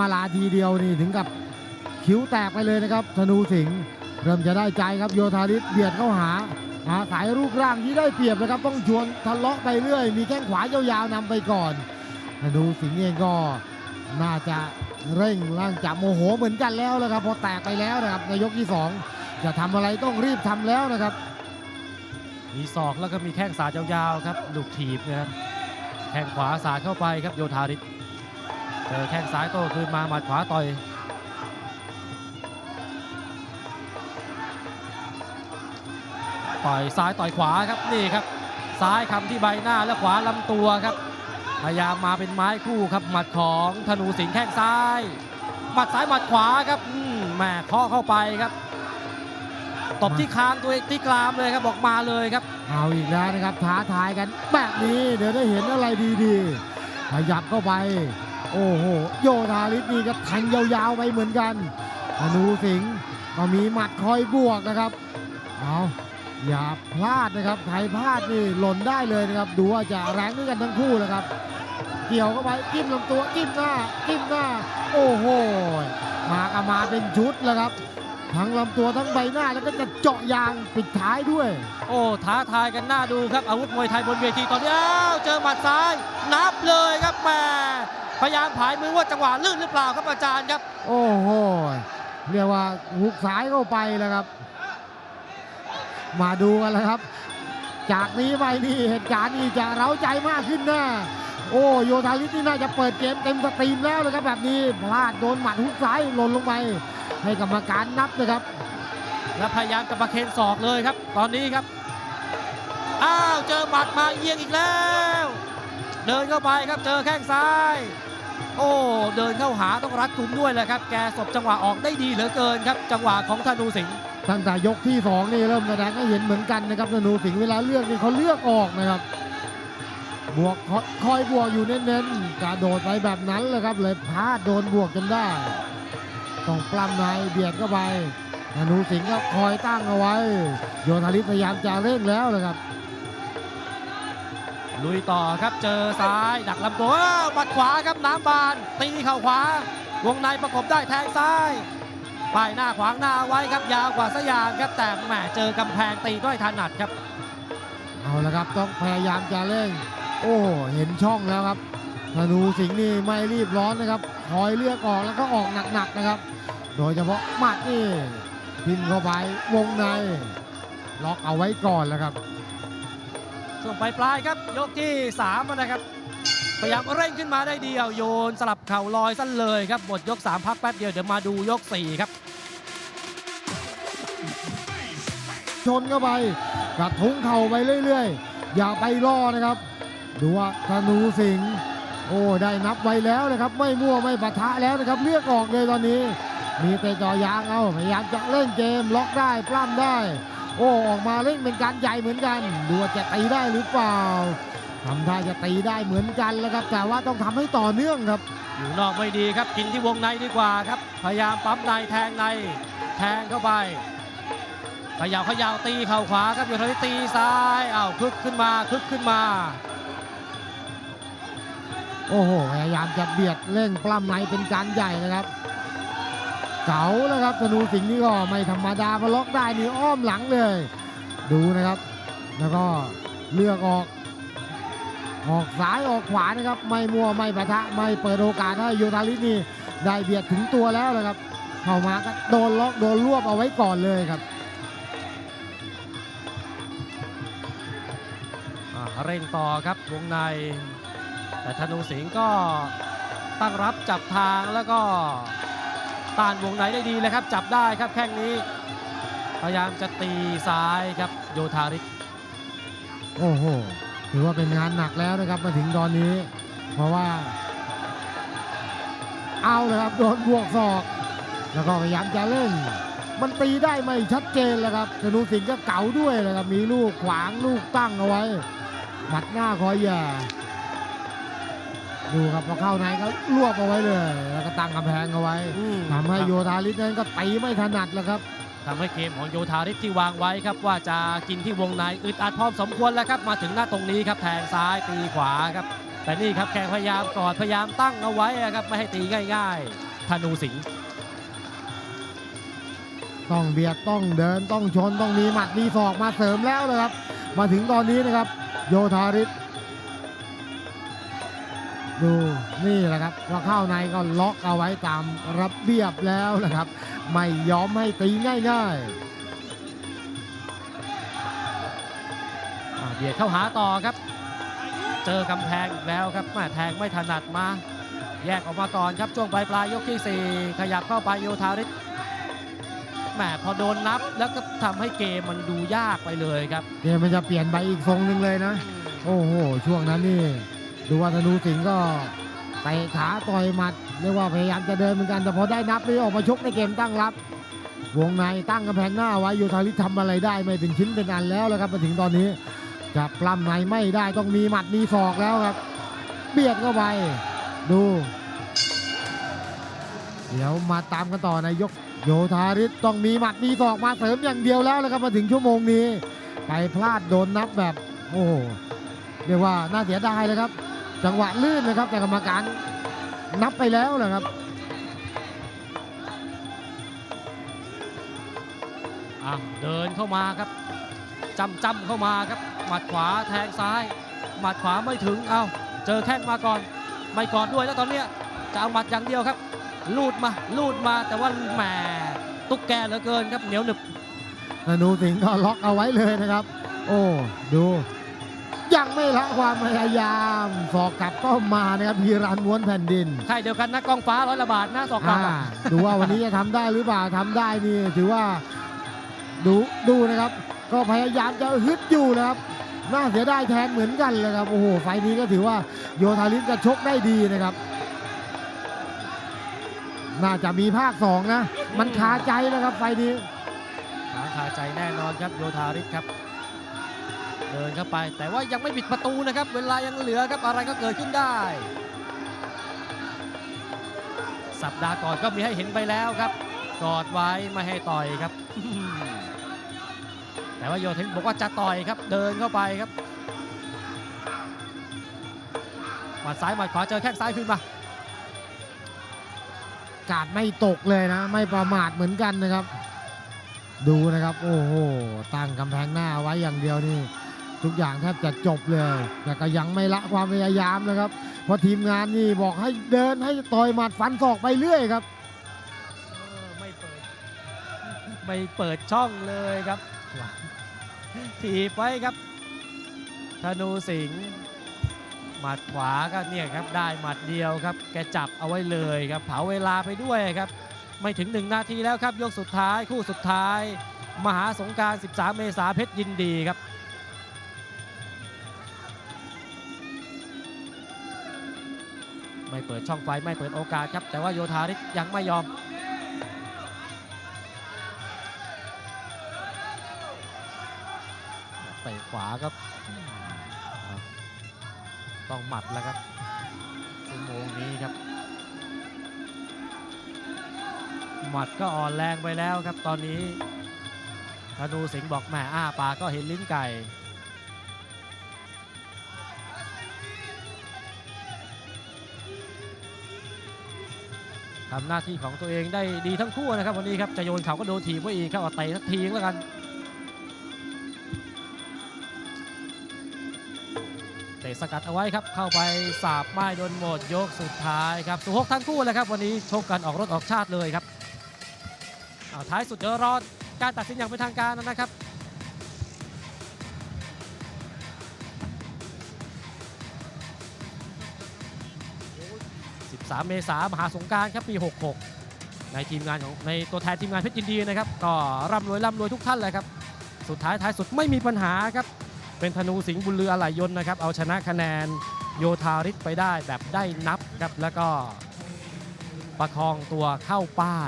มาลาทีเดียวนี่ถึงกับคิ้วแตกไปเลยนะครับธนูสิงห์เริ่มจะได้ใจครับโยธาริศเบียดเข้าหาอาศัยรูปร่างที่ได้เปรียบนะครับ ต้องชวนทะเลาะไปเรื่อย มีแข้งขวายาวๆนำไปก่อนธนูสิงห์เองก็น่าจะเร่งร่างจับโมโหเหมือนกันแล้วนะครับ พอแตกไปแล้วนะครับในยกที่สองจะทำอะไรต้องรีบทำแล้วนะครับ มีศอกแล้วก็มีแข้งสาดยาวๆครับลูกถีบนะครับแข้งขวาสาดเข้าไปครับโยธาริศ เจอแข้งซ้ายโต้คืนมาหมัดขวาต่อยต่อยซ้ายต่อยขวาครับนี่ครับ ซ้ายคำที่ใบหน้าและขวาลำตัวครับ พยายามมาเป็นไม้คู่ครับหมัดของธนูสิงห์แข้งซ้ายหมัดซ้ายหมัดขวาครับอืมแหม่เคาะเข้าไปครับตบที่คางตัวเองที่กรามเลยครับบอกมาเลยครับ เอาอีกแล้วนะครับท้าทายกันแบบนี้เดี๋ยวได้เห็นอะไรดีๆขยับเข้าไป โอ้โหโยธาลิศนี่ก็แทงยาวๆไปเหมือนกันธนูสิงห์ก็มีหมัดคอยบวกนะครับเอาอย่าพลาดนะครับใครพลาดนี่หล่นได้เลยนะครับดูว่าจะแรงด้วยกันทั้งคู่นะครับ เกี่ยวเข้าไปจิ้มลำตัวจิ้มหน้าจิ้มหน้า โอ้โหมากันมาเป็นชุดแล้วครับทั้งลำตัวทั้งใบหน้าแล้วก็จะเจาะยางปิดท้ายด้วย โอ้ท้าทายกันหน่าดูครับอาวุธมวยไทยบนเวทีตอนนี้อ้าวเจอหมัดซ้าย นับเลยครับแม่ พยายามผายมือว่าจังหวะลื่นหรือเปล่าครับอาจารย์ครับ โอ้โหเรียกว่าหุกซ้ายเข้าไปแล้วครับ มาดูกันแล้วครับ จากนี้ไปนี่เหตุการณ์นี้จะเร้าใจมากขึ้นแน่โอ้โยธาลิศนี่น่าจะเปิดเกมเต็มสตรีมแล้วเลยครับแบบนี้พลาดโดนหมัดหุกซ้ายหล่นลงไป ให้กรรมการนับนะครับ และพยายามจะประเคนศอกเลยครับ ตอนนี้ครับ อ้าวเจอหมัดมาเอียงอีกแล้ว เดินเข้าไปครับเจอแข้งซ้าย โอ้เดินเข้าหาต้องรัดกุมด้วยแหละครับ แกสบจังหวะออกได้ดีเหลือเกินครับ จังหวะของธนูสิงห์ตั้งแต่ยกที่สองนี่เริ่มแสดงให้เห็นเหมือนกันนะครับธนูสิงห์เวลาเลือกนี่เขาเลือกออกนะครับบวกคอยบวกอยู่เน้นๆกระโดดไปแบบนั้นเลยครับเลยพลาดโดนบวกจนได้ต้องปล้ำในเบียดเข้าไปธนูสิงห์ก็คอยตั้งเอาไว้ โยธาลิศพยายามจะเร่งแล้วเลยครับ ลุยต่อครับเจอซ้ายดักลำตัวอ้าวหมัดขวาครับน้ำบานตีเข่าขวา วงในประกบได้แทงซ้ายป้ายหน้าขวางหน้าไว้ครับยาวกว่าสยามครับแต่แหมเจอกำแพงตีด้วยถนัดครับ เอาละครับต้องพยายามจะเร่ง โอ้เห็นช่องแล้วครับธนูสิงห์นี่ไม่รีบร้อนนะครับคอยเลือกออกแล้วก็ออกหนักๆนะครับ โดยเฉพาะหมัดนี่พิมเข้าไปวงใน ล็อกเอาไว้ก่อนแล้วครับ ช่วงปลายปลายๆครับ ยกที่3นะครับ พยายามเร่งขึ้นมาได้เดียวโยนสลับเข่าลอยสั้นเลยครับหมดยก 3 พักแป๊บเดียวเดี๋ยวมาดูยก 4 ครับ ชนเข้าไปกระทุ้งเข่าไปเรื่อยๆ อย่าไปล่อนะครับ ดูว่าธนูสิงห์โอ้ได้นับไว้แล้วนะครับ ไม่มั่วไม่ปะทะแล้วนะครับเลือกออกเลยตอนนี้ มีแต่จอยางเอาพยายามจะเล่นเกมล็อกได้ปล้ำได้ โอ้ออกมาเล่นเป็นการใหญ่เหมือนกันดูว่าจะตีได้หรือเปล่าทำท่าจะตีได้เหมือนกันแล้วครับ แต่ว่าต้องทำให้ต่อเนื่องครับ อยู่นอกไม่ดีครับกินที่วงในดีกว่าครับ พยายามปั๊มในแทงใน แทงเข้าไปขยาวขยาวตีเข่าขวาครับอยู่ทางนี้ตีซ้ายอ้าวคึกขึ้นมาคึกขึ้นมา โอ้โหพยายามจะเบียดเร่งปล้ำในเป็นการใหญ่นะครับ เก๋าแล้วครับธนูสิงห์นี่ก็ไม่ธรรมดาพอล็อกได้นี่อ้อมหลังเลย ดูนะครับ แล้วก็เลือกออก ออกซ้ายออกขวานะครับ ไม่มัวไม่ปะทะไม่เปิดโอกาสให้โยธาลิสนี่ได้เบียดถึงตัวแล้วนะครับ เข้ามาก็โดนล็อกโดนรวบเอาไว้ก่อนเลยครับเร่งต่อครับวงใน แต่ธนูสิงห์ก็ตั้งรับจับทางแล้วก็ ต้านวงในได้ดีเลยครับ จับได้ครับแข้งนี้ พยายามจะตีซ้ายครับโยธาริศโอ้โหถือว่าเป็นงานหนักแล้วนะครับมาถึงตอนนี้ เพราะว่า เอาเลยครับโดนบวกศอก แล้วก็พยายามจะเล่น มันตีได้ไม่ชัดเจนแล้วครับธนูสิงห์ก็เก๋าด้วยเลยครับมีลูกขวางลูกตั้งเอาไว้หมัดหน้าคอยแย่ ดูครับพอเข้าในก็รวบเอาไว้เลย แล้วก็ตั้งกำแพงเอาไว้อืมทำให้โยธาลิสนั้นก็ตีไม่ถนัดแล้วครับทำให้เกมของโยธาริศที่วางไว้ครับว่าจะกินที่วงในอึดอัดพอสมควรแล้วครับมาถึงหน้าตรงนี้ครับแทงซ้ายตีขวาครับ แต่นี่ครับแข่งพยายามกอดพยายามตั้งเอาไว้อะครับไม่ให้ตีง่ายธนูสิงห์ต้องเบียดต้องเดินต้องชนต้องมีหมัดมีศอกมาเสริมแล้วนะครับ มาถึงตอนนี้นะครับ โยธาริศ ดูนี่แหละครับพอเข้าในก็ล็อกเอาไว้ตามระเบียบแล้วนะครับ ไม่ยอมให้ตีง่ายอ่าเบียดเข้าหาต่อครับ เจอกำแพงอีกแล้วครับแม่แทงไม่ถนัดมา แยกออกมาก่อนครับช่วงปลายปลายๆยกที่ 4 ขยับเข้าไปโยธาริศแหมพอโดนนับแล้วก็ทำให้เกมมันดูยากไปเลยครับๆเกมมันจะเปลี่ยนไปอีกทรงหนึ่งเลยนะ โอ้โห ช่วงนั้นนี่ ดูว่าธนูสิงห์ก็เตะขาต่อยหมัดเรียกว่าพยายามจะเดินเหมือนกันแต่พอได้นับนี่ออกมาชกในเกมตั้งรับ วงในตั้งกำแพงหน้าไว้โยธาริศทำอะไรได้ไม่เป็นชิ้นเป็นอันแล้วแล้วครับมาถึงตอนนี้ จะปล้ำในไม่ได้ต้องมีหมัดมีศอกแล้วครับ เบียดเข้าไปดู เดี๋ยวมาตามกันต่อในยกโยธาริศต้องมีหมัดมีศอกมาเสริมอย่างเดียวแล้วนะครับมาถึงชั่วโมงนี้ไปพลาดโดนนับแบบโอ้เรียกว่าน่าเสียดายเลยครับ จังหวะลื่นนะครับ แต่กรรมการนับไปแล้วนะครับอะเดินเข้ามาครับจำจำเข้ามาครับ หมัดขวาแทงซ้าย หมัดขวาไม่ถึงเอาเจอแข้งมาก่อน ไม่กอดด้วยแล้วตอนเนี้ยจะเอาหมัดอย่างเดียวครับ ลูดมาลูดมาแต่ว่าแหมตุ๊กแกเหลือเกินครับเหนียวหนึบธนูสิงห์ก็ล็อกเอาไว้เลยนะครับ โอ้ดู ยังไม่ละความพยายามสอกกลับก็มานะครับพีรันม้วนแผ่นดินใครเดียวกันนะกล้องฟ้าร้อยละบาทหน้าสอกกลับอ่าอะดูว่าวันนี้จะทำได้หรือเปล่าทำได้นี่ ถือว่าดูดูนะครับ ก็พยายามจะฮึดอยู่นะครับ น่าเสียดายแทนเหมือนกันเลยครับโอ้โหไฟล์นี้ก็ถือว่าโยธาลิสก็ชกได้ดีนะครับ น่าจะมีภาคสองนะ มันคาใจนะครับไฟล์นี้หางคาใจแน่นอนครับโยธาริศครับ เดินเข้าไป แต่ว่ายังไม่ปิดประตูนะครับ เวลายังเหลือครับอะไรก็เกิดขึ้นได้ สัปดาห์ก่อนก็มีให้เห็นไปแล้วครับ กอดไว้ไม่ให้ต่อยครับ แต่ว่าโยธาริศบอกว่าจะต่อยครับ เดินเข้าไปครับหมัดซ้ายหมัดขวาเจอแข้งซ้ายขึ้นมา กาดไม่ตกเลยนะ ไม่ประมาทเหมือนกันนะครับ ดูนะครับ โอ้โหตั้งกำแพงหน้าไว้อย่างเดียวนี่ ทุกอย่างแทบจะจบเลย แต่ก็ยังไม่ละความพยายามนะครับ เพราะทีมงานนี่บอกให้เดินให้ต่อยหมัดฟันศอกไปเรื่อยครับไม่เปิดไม่เปิดช่องเลยครับถีบไว้ครับธนูสิงห์หมัดขวาก็เนี่ยครับได้หมัดเดียวครับ แกจับเอาไว้เลยครับเผาเวลาไปด้วยครับ ไม่ถึง 1 นาทีแล้วครับ ยกสุดท้ายคู่สุดท้าย มหาสงกราร 13 เมษาเพชรยินดีครับ เปิดช่องไฟไม่เปิดโอกาสครับ แต่ว่าโยธาริศยังไม่ยอม เตะขวาครับ ต้องหมัดแล้วครับชั่วโมงนี้ครับ หมัดก็อ่อนแรงไปแล้วครับตอนนี้ธนูสิงห์บอกแหมอ้าปากก็เห็นลิ้นไก่ ทำหน้าที่ของตัวเองได้ดีทั้งคู่นะครับวันนี้ครับจะโยนเขาก็โดนถีบไว้อีกครับเอาเตะสักทีแล้วกันเตะสกัดเอาไว้ครับเข้าไปสาบไม้โดนหมดยกสุดท้ายครับสุหกทั้งคู่เลยครับวันนี้ชกกันออกรถออกชาติเลยครับท้ายสุดเดี๋ยวรอการตัดสินอย่างเป็นทางการนะครับ 13 เมษายนมหาสงการครับปี 66 ในทีมงานของในตัวแทนทีมงานเพชรยินดีนะครับก็ร่ำรวยร่ำรวยทุกท่านเลยครับ สุดท้ายท้ายสุดไม่มีปัญหาครับ เป็นธนูสิงห์บุญเรืออะไหลยนต์นะครับ เอาชนะคะแนนโยธาริศไปได้แบบได้นับครับแล้วก็ประคองตัวเข้าป้าย